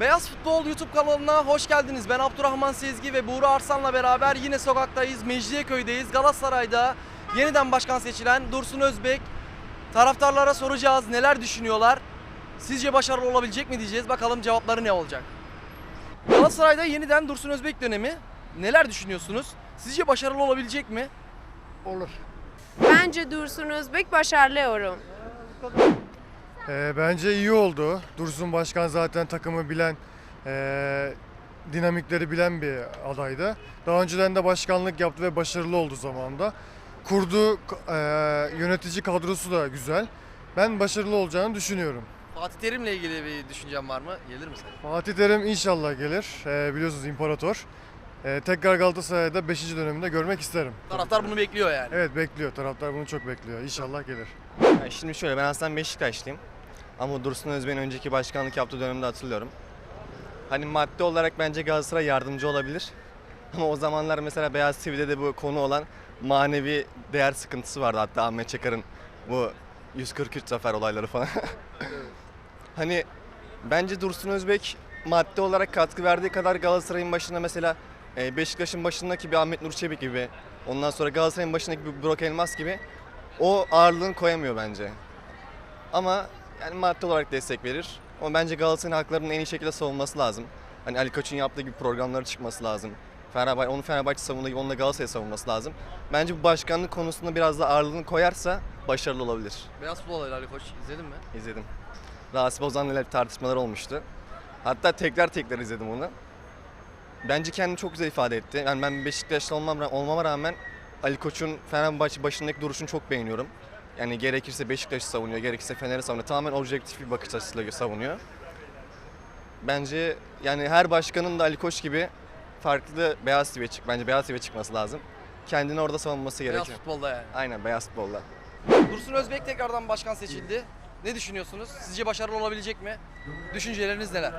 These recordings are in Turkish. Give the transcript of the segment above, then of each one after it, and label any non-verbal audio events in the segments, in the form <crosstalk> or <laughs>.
Beyaz Futbol YouTube kanalına hoş geldiniz. Ben Abdurrahman Sezgi ve Buğra Arslan'la beraber yine sokaktayız. Mecidiyeköy'deyiz. Galatasaray'da yeniden başkan seçilen Dursun Özbek. Taraftarlara soracağız neler düşünüyorlar. Sizce başarılı olabilecek mi diyeceğiz. Bakalım cevapları ne olacak. Galatasaray'da yeniden Dursun Özbek dönemi. Neler düşünüyorsunuz? Sizce başarılı olabilecek mi? Olur. Bence Dursun Özbek başarılı yorum. Ee, bence iyi oldu. Dursun Başkan zaten takımı bilen, ee, dinamikleri bilen bir adaydı. Daha önceden de başkanlık yaptı ve başarılı oldu zamanında. Kurduğu ee, yönetici kadrosu da güzel. Ben başarılı olacağını düşünüyorum. Fatih Terim'le ilgili bir düşüncen var mı? Gelir mi sen? Fatih Terim inşallah gelir. Ee, biliyorsunuz imparator. Ee, tekrar Galatasaray'da 5. döneminde görmek isterim. Taraftar bunu bekliyor yani. Evet bekliyor. Taraftar bunu çok bekliyor. İnşallah gelir. Ya şimdi şöyle ben aslında Beşiktaşlıyım. Ama Dursun Özbek'in önceki başkanlık yaptığı dönemde hatırlıyorum. Hani maddi olarak bence Galatasaray yardımcı olabilir. <laughs> Ama o zamanlar mesela Beyaz TV'de de bu konu olan manevi değer sıkıntısı vardı. Hatta Ahmet Çakar'ın bu 143 zafer olayları falan. <laughs> hani bence Dursun Özbek maddi olarak katkı verdiği kadar Galatasaray'ın başında mesela e, Beşiktaş'ın başındaki bir Ahmet Nur Çebi gibi, ondan sonra Galatasaray'ın başındaki bir Burak Elmas gibi o ağırlığını koyamıyor bence. Ama yani maddi olarak destek verir. Ama bence Galatasaray'ın haklarının en iyi şekilde savunması lazım. Hani Ali Koç'un yaptığı gibi programlara çıkması lazım. Fenerbahçe, onu Fenerbahçe savunduğu gibi onu da Galatasaray savunması lazım. Bence bu başkanlık konusunda biraz da ağırlığını koyarsa başarılı olabilir. Beyaz Futbol Ali Koç izledin mi? İzledim. Rasip Ozan'la bir tartışmalar olmuştu. Hatta tekrar tekrar izledim onu. Bence kendini çok güzel ifade etti. Yani ben Beşiktaşlı olmam, olmama rağmen Ali Koç'un Fenerbahçe başındaki duruşunu çok beğeniyorum. Yani gerekirse Beşiktaş'ı savunuyor, gerekirse Fener'i savunuyor. Tamamen objektif bir bakış açısıyla savunuyor. Bence yani her başkanın da Ali Koç gibi farklı Beyaz TV'ye çık. Bence Beyaz TV'ye çıkması lazım. Kendini orada savunması Beyaz gerekiyor. Futbol'da yani. Aynen Beyaz futbolda. Dursun Özbek tekrardan başkan seçildi. Ne düşünüyorsunuz? Sizce başarılı olabilecek mi? Düşünceleriniz neler?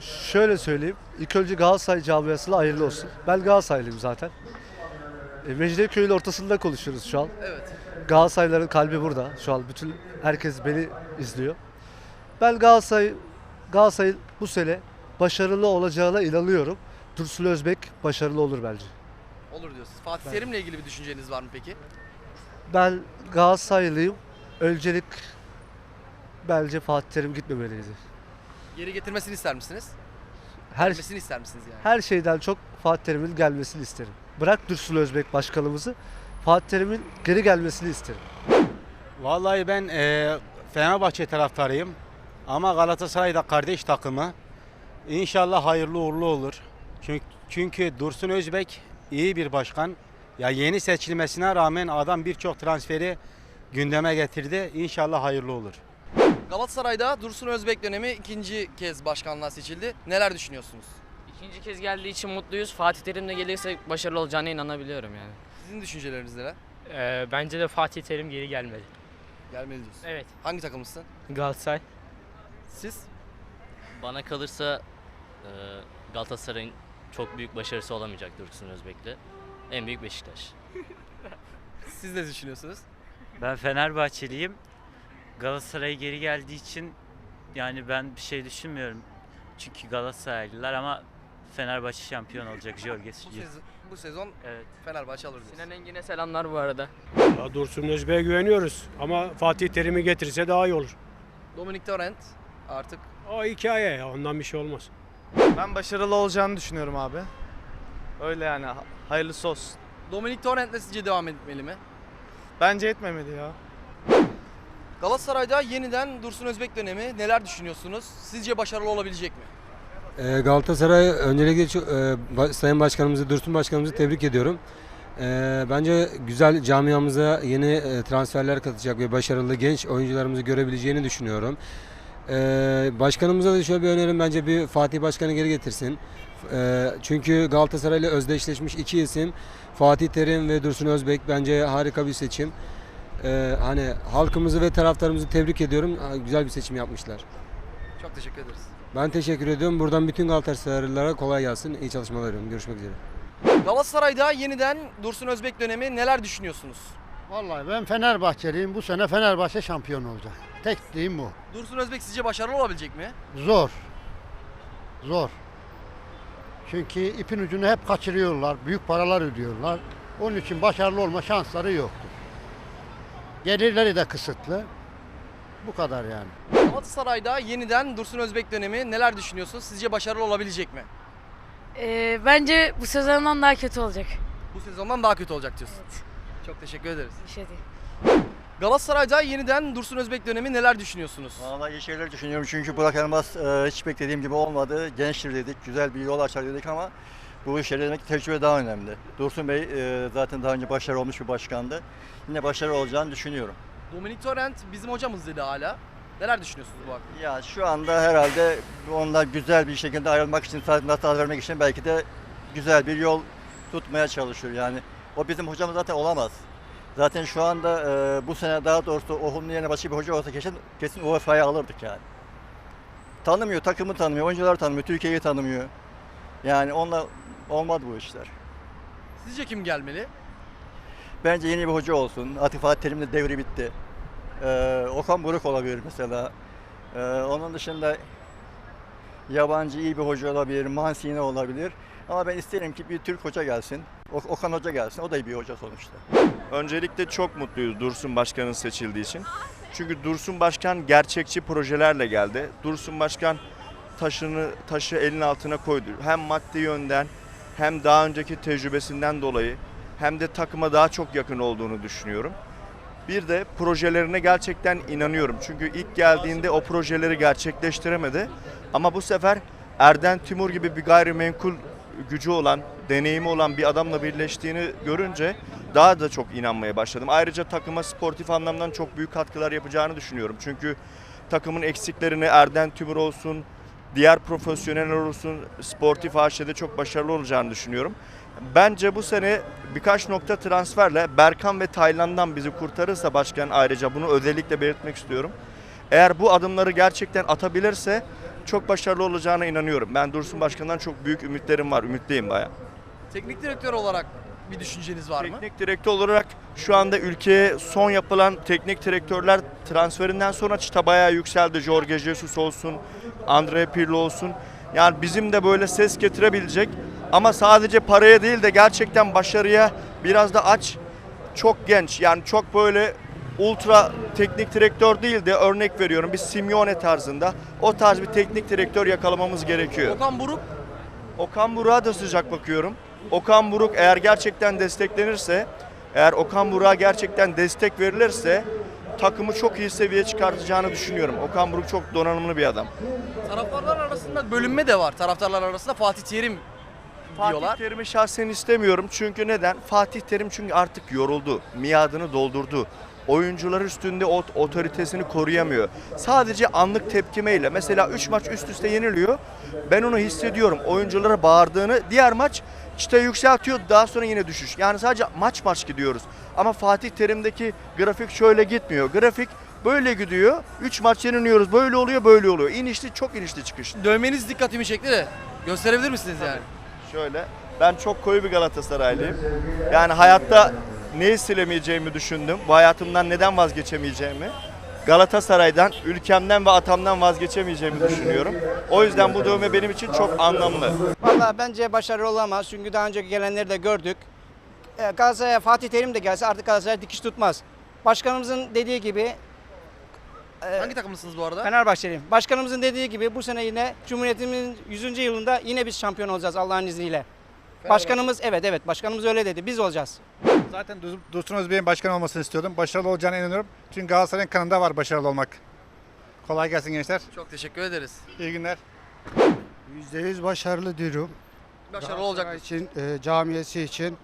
Şöyle söyleyeyim. İlk önce Galatasaray camiasına hayırlı olsun. Ben Galatasaraylıyım zaten. E, Mecidiyeköy'ün ortasında konuşuyoruz şu an. Evet. Galatasarayların kalbi burada. Şu an bütün herkes beni izliyor. Ben Galatasaray Galatasaray bu sene başarılı olacağına inanıyorum. Dursun Özbek başarılı olur bence. Olur diyorsunuz. Fatih Terim'le ilgili bir düşünceniz var mı peki? Ben Galatasaraylıyım. Öncelik bence Fatih Terim gitmemeliydi. Geri getirmesini ister misiniz? Her Gelmesini ister misiniz yani? her şeyden çok Fatih Terim'in gelmesini isterim. Bırak Dursun Özbek başkanımızı, Fatih Terim'in geri gelmesini isterim. Vallahi ben eee, Fenerbahçe taraftarıyım. Ama Galatasaray da kardeş takımı. İnşallah hayırlı uğurlu olur. Çünkü, çünkü Dursun Özbek iyi bir başkan. Ya yeni seçilmesine rağmen adam birçok transferi gündeme getirdi. İnşallah hayırlı olur. Galatasaray'da Dursun Özbek dönemi ikinci kez başkanlığa seçildi. Neler düşünüyorsunuz? İkinci kez geldiği için mutluyuz. Fatih Terim de gelirse başarılı olacağına inanabiliyorum yani. Sizin düşünceleriniz neler? Ee, bence de Fatih Terim geri gelmeli. Gelmeli diyorsun. Evet. Hangi takımlısın? Galatasaray. Siz? Bana kalırsa e, Galatasaray'ın çok büyük başarısı olamayacak Dursun Özbek'le. En büyük Beşiktaş. <laughs> Siz ne düşünüyorsunuz? Ben Fenerbahçeliyim. Galatasaray geri geldiği için yani ben bir şey düşünmüyorum. Çünkü Galatasaraylılar ama Fenerbahçe şampiyon olacak Jorges. Bu sezon, bu sezon Evet. Fenerbahçe alır diyorsun. Sinan Engin'e selamlar bu arada. Ya Dursun Özbek'e güveniyoruz ama Fatih Terim'i getirse daha iyi olur. Dominik Torrent artık O hikaye ya ondan bir şey olmaz. Ben başarılı olacağını düşünüyorum abi. Öyle yani ha- hayırlısı olsun. Dominik Torrent'le sizce devam etmeli mi? Bence etmemeli ya. Galatasaray'da yeniden Dursun Özbek dönemi neler düşünüyorsunuz? Sizce başarılı olabilecek mi? Ee, Galatasaray öncelikle çok, e, Sayın Başkanımızı, Dursun Başkanımızı tebrik ediyorum. Ee, bence güzel camiamıza yeni e, transferler katacak ve başarılı genç oyuncularımızı görebileceğini düşünüyorum. Ee, başkanımıza da şöyle bir önerim bence bir Fatih Başkan'ı geri getirsin. Ee, çünkü Galatasaray ile özdeşleşmiş iki isim Fatih Terim ve Dursun Özbek bence harika bir seçim. Ee, hani halkımızı ve taraftarımızı tebrik ediyorum. Güzel bir seçim yapmışlar. Çok teşekkür ederiz. Ben teşekkür ediyorum. Buradan bütün Galatasaraylılara kolay gelsin. İyi çalışmalar diliyorum. Görüşmek üzere. Galatasaray'da yeniden Dursun Özbek dönemi neler düşünüyorsunuz? Vallahi ben Fenerbahçeliyim. Bu sene Fenerbahçe şampiyon olacak. Tek diyeyim bu. Dursun Özbek sizce başarılı olabilecek mi? Zor. Zor. Çünkü ipin ucunu hep kaçırıyorlar. Büyük paralar ödüyorlar. Onun için başarılı olma şansları yoktur. Gelirleri de kısıtlı. Bu kadar yani. Galatasaray'da yeniden Dursun Özbek dönemi neler düşünüyorsunuz? Sizce başarılı olabilecek mi? Ee, bence bu sezondan daha kötü olacak. Bu sezondan daha kötü olacak diyorsun. Çok teşekkür ederiz. Bir şey değil. Galatasaray'da yeniden Dursun Özbek dönemi neler düşünüyorsunuz? Vallahi iyi şeyler düşünüyorum çünkü Burak Elmas e, hiç beklediğim gibi olmadı. Gençtir dedik, güzel bir yol açar dedik ama bu işleri demek ki tecrübe daha önemli. Dursun Bey e, zaten daha önce başarılı olmuş bir başkandı. Yine başarılı olacağını düşünüyorum. Dominik Torrent bizim hocamız dedi hala. Neler düşünüyorsunuz bu hakkında? Ya şu anda herhalde ondan güzel bir şekilde ayrılmak için, tazminat vermek için belki de güzel bir yol tutmaya çalışıyor. Yani o bizim hocamız zaten olamaz. Zaten şu anda e, bu sene daha doğrusu Ohun'un yerine başka bir hoca olsa kesin, kesin UEFA'ya alırdık yani. Tanımıyor, takımı tanımıyor, oyuncuları tanımıyor, Türkiye'yi tanımıyor. Yani onunla olmadı bu işler. Sizce kim gelmeli? Bence yeni bir hoca olsun. Atif Fatih Terim'in de devri bitti. Ee, Okan Buruk olabilir mesela. Ee, onun dışında yabancı iyi bir hoca olabilir, Mancini olabilir. Ama ben isterim ki bir Türk hoca gelsin. Ok- Okan Hoca gelsin. O da iyi bir hoca sonuçta. Öncelikle çok mutluyuz Dursun Başkan'ın seçildiği için. Çünkü Dursun Başkan gerçekçi projelerle geldi. Dursun Başkan taşını taşı elin altına koydu. Hem maddi yönden hem daha önceki tecrübesinden dolayı hem de takıma daha çok yakın olduğunu düşünüyorum. Bir de projelerine gerçekten inanıyorum. Çünkü ilk geldiğinde o projeleri gerçekleştiremedi. Ama bu sefer Erden Timur gibi bir gayrimenkul gücü olan, deneyimi olan bir adamla birleştiğini görünce daha da çok inanmaya başladım. Ayrıca takıma sportif anlamdan çok büyük katkılar yapacağını düşünüyorum. Çünkü takımın eksiklerini Erden Timur olsun, diğer profesyoneller olsun sportif haşede çok başarılı olacağını düşünüyorum. Bence bu sene birkaç nokta transferle Berkan ve Tayland'dan bizi kurtarırsa başkan ayrıca bunu özellikle belirtmek istiyorum. Eğer bu adımları gerçekten atabilirse çok başarılı olacağına inanıyorum. Ben Dursun Başkan'dan çok büyük ümitlerim var. Ümitliyim bayağı. Teknik direktör olarak bir düşünceniz var mı? Teknik direktör olarak şu anda ülkeye son yapılan teknik direktörler transferinden sonra çıta bayağı yükseldi. Jorge Jesus olsun, Andre Pirlo olsun. Yani bizim de böyle ses getirebilecek ama sadece paraya değil de gerçekten başarıya biraz da aç. Çok genç yani çok böyle ultra teknik direktör değil de örnek veriyorum bir Simeone tarzında o tarz bir teknik direktör yakalamamız gerekiyor. Okan Buruk Okan Buruk'a da sıcak bakıyorum. Okan Buruk eğer gerçekten desteklenirse, eğer Okan Buruk'a gerçekten destek verilirse takımı çok iyi seviyeye çıkartacağını düşünüyorum. Okan Buruk çok donanımlı bir adam. taraftarlar arasında bölünme de var. Taraftarlar arasında Fatih Terim diyorlar. Fatih Terim'i şahsen istemiyorum. Çünkü neden? Fatih Terim çünkü artık yoruldu. Miadını doldurdu. Oyuncular üstünde o otoritesini koruyamıyor. Sadece anlık tepkimeyle mesela 3 maç üst üste yeniliyor. Ben onu hissediyorum. Oyunculara bağırdığını. Diğer maç çıtayı yükseltiyor. Daha sonra yine düşüş. Yani sadece maç maç gidiyoruz. Ama Fatih Terim'deki grafik şöyle gitmiyor. Grafik böyle gidiyor. 3 maç yeniliyoruz. Böyle oluyor, böyle oluyor. İnişli, çok inişli çıkış. Dövmeniz dikkatimi çekti de. Gösterebilir misiniz yani? Şöyle, ben çok koyu bir Galatasaraylıyım. Yani hayatta neyi silemeyeceğimi düşündüm. Bu hayatımdan neden vazgeçemeyeceğimi. Galatasaray'dan, ülkemden ve atamdan vazgeçemeyeceğimi düşünüyorum. O yüzden bu dövme benim için çok anlamlı. Valla bence başarılı olamaz çünkü daha önceki gelenleri de gördük. Ee, Galatasaray'a Fatih Terim de gelse artık Galatasaray dikiş tutmaz. Başkanımızın dediği gibi Hangi takımlısınız bu arada? Fenerbahçeliyim. Başkanımızın dediği gibi bu sene yine Cumhuriyetimizin 100. yılında yine biz şampiyon olacağız Allah'ın izniyle. Başkanımız evet evet başkanımız öyle dedi. Biz olacağız. Zaten Dur- Dursun Özbey'in başkan olmasını istiyordum. Başarılı olacağına inanıyorum. Çünkü Galatasaray'ın kanında var başarılı olmak. Kolay gelsin gençler. Çok teşekkür ederiz. İyi günler. %100 başarılı diyorum. Başarılı olacak. İçin, e, camiası için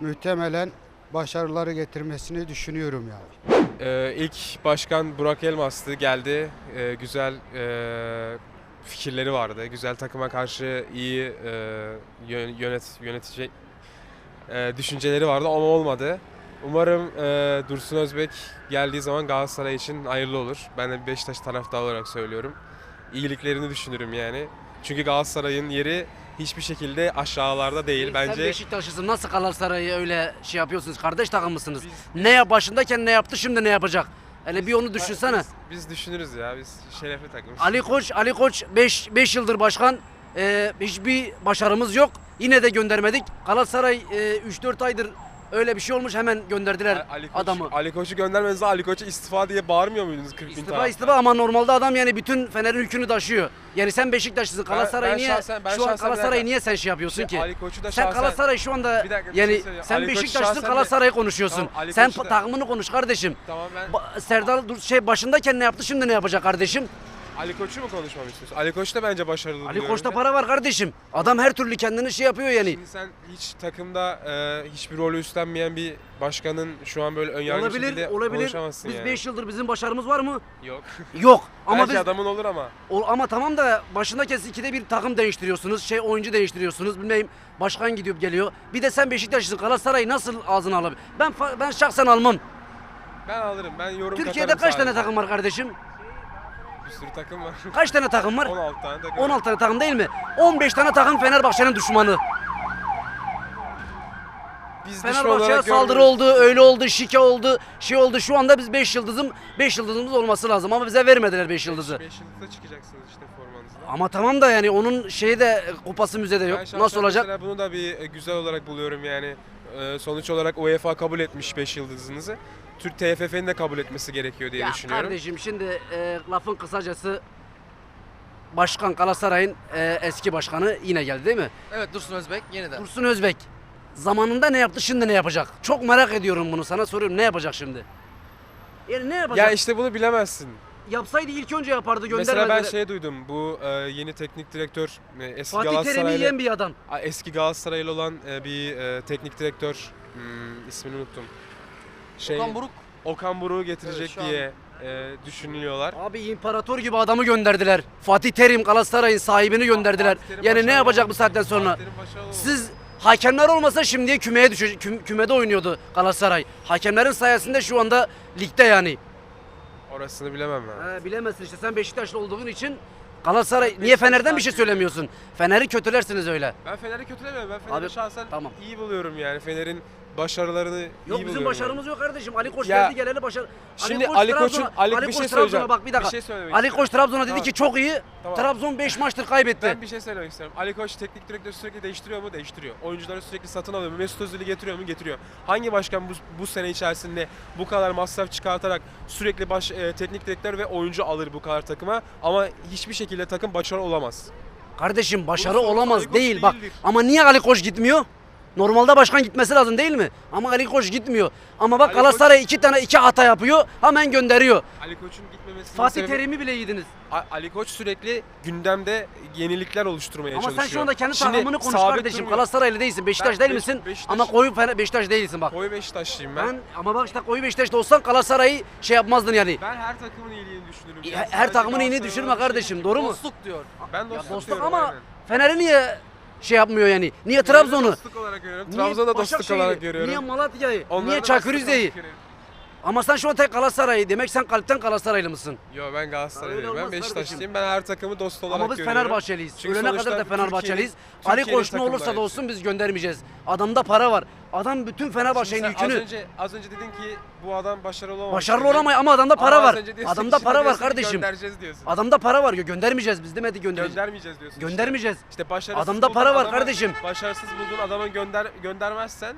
muhtemelen başarıları getirmesini düşünüyorum yani. Ee, ilk başkan Burak Elmas'tı geldi. Ee, güzel e, fikirleri vardı. Güzel takıma karşı iyi e, yön- yönet yönetici e, düşünceleri vardı ama olmadı. Umarım e, Dursun Özbek geldiği zaman Galatasaray için hayırlı olur. Ben de Beşiktaş taraftarı olarak söylüyorum. İyiliklerini düşünürüm yani. Çünkü Galatasaray'ın yeri hiçbir şekilde aşağılarda değil. Bence Sen Beşiktaşlısın nasıl Galatasaray'ı öyle şey yapıyorsunuz? Kardeş takımısınız. Ne ya başındayken ne yaptı şimdi ne yapacak? Hele bir onu düşünsene. Biz, biz düşünürüz ya. Biz şerefli takım. Ali Koç, Ali Koç 5 5 yıldır başkan. E, hiçbir başarımız yok. Yine de göndermedik. Galatasaray e, 3-4 aydır öyle bir şey olmuş hemen gönderdiler Ali Koç, adamı. Ali Koç'u göndermenize Ali Koç'a istifa diye bağırmıyor muydunuz 40 bin İstifa taraftar? istifa ama normalde adam yani bütün Fener'in yükünü taşıyor. Yani sen Beşiktaşlısın. Galatasaray ben niye şahsen- ben şu an şahsen Galatasaray niye sen şey yapıyorsun Şey, ki? Ali Koç'u da sen şahsen- Galatasaray şu anda Bir dakika, bir şey yani söyleyeceğim. sen Ali Koç'u Beşiktaşlısın şahsen de- Galatasaray'ı konuşuyorsun. Tamam, Ali sen Koç'u da- takımını konuş kardeşim. Tamam ben Ba- Serdar Dur- şey başındayken ne yaptı şimdi ne yapacak kardeşim? Ali Koç'u mu konuşmamı istiyorsun? Ali Koç da bence başarılı Ali buluyorum Koç'ta para var kardeşim. Adam her türlü kendini şey yapıyor yani. Şimdi sen hiç takımda e, hiçbir rolü üstlenmeyen bir başkanın şu an böyle önyargılı Olabilir, şekilde olabilir. konuşamazsın Biz yani. 5 yıldır bizim başarımız var mı? Yok. Yok. <laughs> Ama Belki biz adamın olur ama. O- ama tamam da başında kez ikide bir takım değiştiriyorsunuz. Şey oyuncu değiştiriyorsunuz. Bilmem başkan gidiyor geliyor. Bir de sen Beşiktaşlısın. Galatasaray'ı nasıl ağzına alabilir? Ben fa- ben şahsen almam. Ben alırım. Ben yorum Türkiye'de katarım kaç tane sadece. takım var kardeşim? Bir sürü takım var. Kaç tane takım var? 16 tane takım. 16 tane takım değil mi? 15 tane takım Fenerbahçe'nin düşmanı. Biz Fenerbahçe'ye saldırı görmüyoruz. oldu, öyle oldu, şike oldu, şey oldu. Şu anda biz 5 yıldızım, 5 yıldızımız olması lazım ama bize vermediler 5 yıldızı. 5 yıldızda çıkacaksınız işte formanızla. Ama tamam da yani onun şeyi de kupası müzede yok. Ben şahsen Nasıl olacak? Mesela bunu da bir e, güzel olarak buluyorum yani. E, Sonuç olarak UEFA kabul etmiş 5 yıldızınızı. Türk TFF'nin de kabul etmesi gerekiyor diye Ya düşünüyorum. kardeşim şimdi e, lafın kısacası Başkan Galatasaray'ın e, eski başkanı yine geldi değil mi? Evet Dursun Özbek yeniden. Dursun Özbek. Zamanında ne yaptı şimdi ne yapacak? Çok merak ediyorum bunu sana soruyorum ne yapacak şimdi? Yani ne yapacak? Ya işte bunu bilemezsin. Yapsaydı ilk önce yapardı göndermedi. Mesela ben şey duydum. Bu e, yeni teknik direktör e, eski Fatih Terim'i Galatasaraylı yiyen bir adam. Eski Galatasaraylı olan e, bir e, teknik direktör hmm, ismini unuttum. Şey, Okan Buruk. Okan Buruk'u getirecek şu an- diye e, düşünülüyorlar. Abi imparator gibi adamı gönderdiler. Fatih Terim Galatasaray'ın sahibini gönderdiler. Terim Yani ne başarılı yapacak bu saatten sonra? Fatih Terim başarılı olmuş. Siz hakemler olmasa şimdiye kümeye düşecek. Küm- kümede oynuyordu Galatasaray. Hakemlerin sayesinde şu anda ligde yani. Orasını bilemem ben. He, bilemezsin işte sen Beşiktaşlı olduğun için Galatasaray niye Fener'den bir şey söylemiyorsun? Fener'i kötülersiniz öyle. Ben Fener'i kötülemiyorum. Ben Fener'i Abi, şahsen tamam. iyi buluyorum yani. Fener'in başarılarını iyi Yok buluyorum. bizim başarımız yok kardeşim. Ali Koç Ya, geldi geleli başarı. şimdi Ali Koç'un- Trabzon'a- Ali- bir Koç şey Trabzon'a söyleyeceğim. Bak bir dakika. Bir şey söylemek Ali. Koç Trabzon'a dedi Tamam. ki çok iyi. Tamam. Trabzon 5 maçtır kaybetti. Ben bir şey söylemek istiyorum. Ali Koç teknik direktör sürekli değiştiriyor mu? Değiştiriyor. Oyuncuları sürekli satın alıyor mu? Mesut Özil'i getiriyor mu? Getiriyor. Hangi başkan bu, bu sene içerisinde bu kadar masraf çıkartarak sürekli baş e, teknik direktör ve oyuncu alır bu kadar takıma ama hiçbir şekilde takım başarılı olamaz. Kardeşim başarı olamaz Ali Koç değil bak. değildir. Ama niye Ali Koç gitmiyor? Normalde başkan gitmesi lazım değil mi? Ama Ali Koç gitmiyor. Ama bak Ali Galatasaray iki tane iki hata yapıyor. Hemen gönderiyor. Ali Koç'un gitmemesinin Fatih sebebi- Terim'i bile yediniz. A- Ali Koç sürekli gündemde yenilikler oluşturmaya Ama çalışıyor. sen şu anda kendi takımını konuş kardeşim. durmuyor. Galatasaraylı değilsin. Beşiktaş Ben değil Beş- misin? Beşiktaş- Ama koyu Beşiktaş değilsin bak. Koyu Beşiktaşlıyım ben. Ben ama bak işte koyu Beşiktaş'ta olsan Galatasaray'ı şey yapmazdın yani. Ben her takımın iyiliğini düşünürüm. Her- Yani her sadece takımın iyiliğini düşünme olarak kardeşim, şey- doğru mu? Dostluk diyor. Ben Ya dostluk, dostluk diyorum, ama aynen. Fener'i niye şey yapmıyor yani? Niye Trabzon'u? Dostluk olarak görüyorum. Niye Trabzon'da dostluk olarak görüyorum. Niye Malatya'yı? Onları niye da dostluk görüyorum. Ama sen şu an tek Galatasaray'ı demek sen kalpten Galatasaraylı mısın? Yo ben Galatasaraylıyım. Ben Beşiktaşlıyım. Ben her takımı dost olarak Ama biz görüyorum. Fenerbahçeliyiz. Çünkü Ölene kadar da Fenerbahçeliyiz. Türkiye'nin- Ali Koç ne olursa da olsun biz göndermeyeceğiz. Adamda para var. Adam bütün Fenerbahçe'nin yükünü Az önce, az önce dedin ki bu adam başarılı olamamış. Başarılı olamay ama adamda para Ama var. Adamda para var kardeşim. Adamda para var. Göndermeyeceğiz biz demedi göndereceğiz. Göndermeyeceğiz diyorsun. işte. Göndermeyeceğiz. İşte başarısız Adamda para var adama- kardeşim. Başarısız bulduğun adama gönder göndermezsen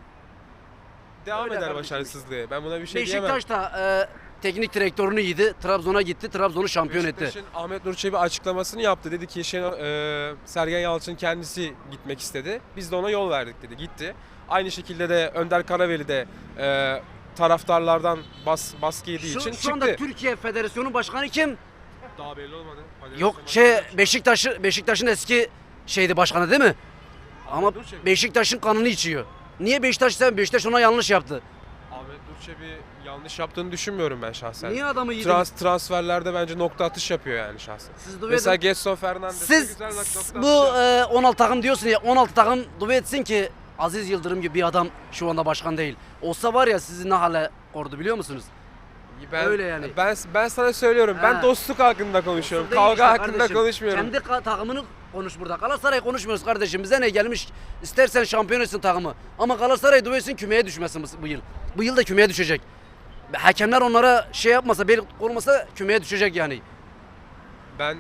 devam Öyle eder kardeşim. başarısızlığı. Ben buna bir şey diyemem. Beşiktaş da e, teknik direktörünü yedi. Trabzon'a gitti. Trabzon'u şampiyon etti. Beşiktaş'ın Ahmet Nur Çebi açıklamasını yaptı. Dedi ki Şenol, e, Sergen Yalçın kendisi gitmek istedi. Biz de ona yol verdik dedi. Gitti. Aynı şekilde de Önder Karaveli de e, taraftarlardan bas, baskı yediği Şu, için şu çıktı. anda Türkiye Federasyonu Başkanı kim? Daha belli olmadı. Yok şey Beşiktaş'ı Beşiktaş'ın eski şeydi başkanı değil mi? Ama Beşiktaş'ın kanını içiyor. Niye Beşiktaş sen Beşiktaş ona yanlış yaptı? Ahmet Nur Çebi yanlış yaptığını düşünmüyorum ben şahsen. Niye adamı yedin? Trans, transferlerde bence nokta atış yapıyor yani şahsen. Siz duydun- Mesela Getson Fernandes de Siz güzel nokta atış bu yapıyor. e, 16 takım diyorsun ya 16 takım dua etsin ki Aziz Yıldırım gibi bir adam şu anda başkan değil. Olsa var ya sizi ne hale kordu biliyor musunuz? ben, öyle yani. Ben, ben sana söylüyorum. Ben Ha. dostluk hakkında konuşuyorum. Değil Kavga işte hakkında kardeşim. konuşmuyorum. Kendi ka- takımını konuş burada. Galatasaray konuşmuyoruz kardeşim. Bize ne gelmiş? İstersen şampiyon etsin takımı. Ama Galatasaray dua etsin kümeye düşmesin bu- yıl. Bu yıl da kümeye düşecek. Hakemler onlara şey yapmasa, bel korumasa kümeye düşecek yani. Ben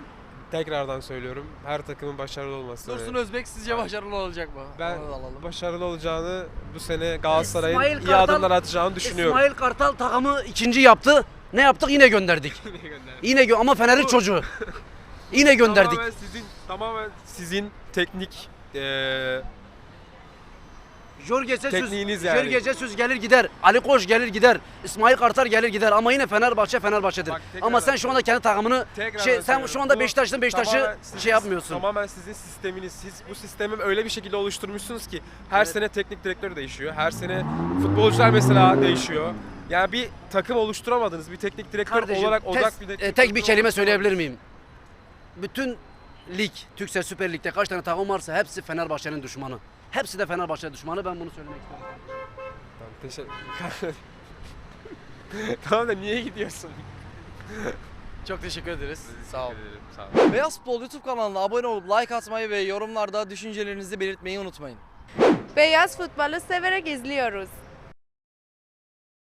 tekrardan söylüyorum. Her takımın başarılı olması. Dursun Özbek sizce başarılı olacak mı? Ben Onu da alalım. başarılı olacağını bu sene Galatasaray'ın İsmail iyi Kartal- adımlar atacağını düşünüyorum. İsmail Kartal takımı ikinci yaptı. Ne yaptık? Yine gönderdik. <laughs> Yine gö ama Fener'in çocuğu. <laughs> Yine gönderdik. Tamamen sizin tamamen sizin teknik eee Jorge Jesus, Tekniğiniz yani. Jorge Jesus gelir gider. Ali Koç gelir gider. İsmail Kartal gelir gider ama yine Fenerbahçe Fenerbahçe'dir. tekrar ama sen şu anda kendi takımını şey, sen şu anda Bu Beşiktaş'tan Beşiktaş'ı şey yapmıyorsun. Tamamen sizin sisteminiz. Siz bu sistemi öyle bir şekilde oluşturmuşsunuz ki her sene teknik direktör değişiyor. Her sene futbolcular mesela değişiyor. Yani bir takım oluşturamadınız. Bir teknik direktör Kardeşim, olarak tes- odak bir e, tek bir kelime söyleyebilir miyim? Bütün lig, Türksel Süper Lig'de kaç tane takım varsa hepsi Fenerbahçe'nin düşmanı. Hepsi de Fenerbahçe'nin düşmanı. Ben bunu söylemek istiyorum. Tamam, teşekkür <laughs> Tamam da niye gidiyorsun? <laughs> Çok teşekkür ederiz. Sağ olun. Sağ olun. Beyaz Futbol YouTube kanalına abone olup like atmayı ve yorumlarda düşüncelerinizi belirtmeyi unutmayın. Beyaz futbolu severek izliyoruz.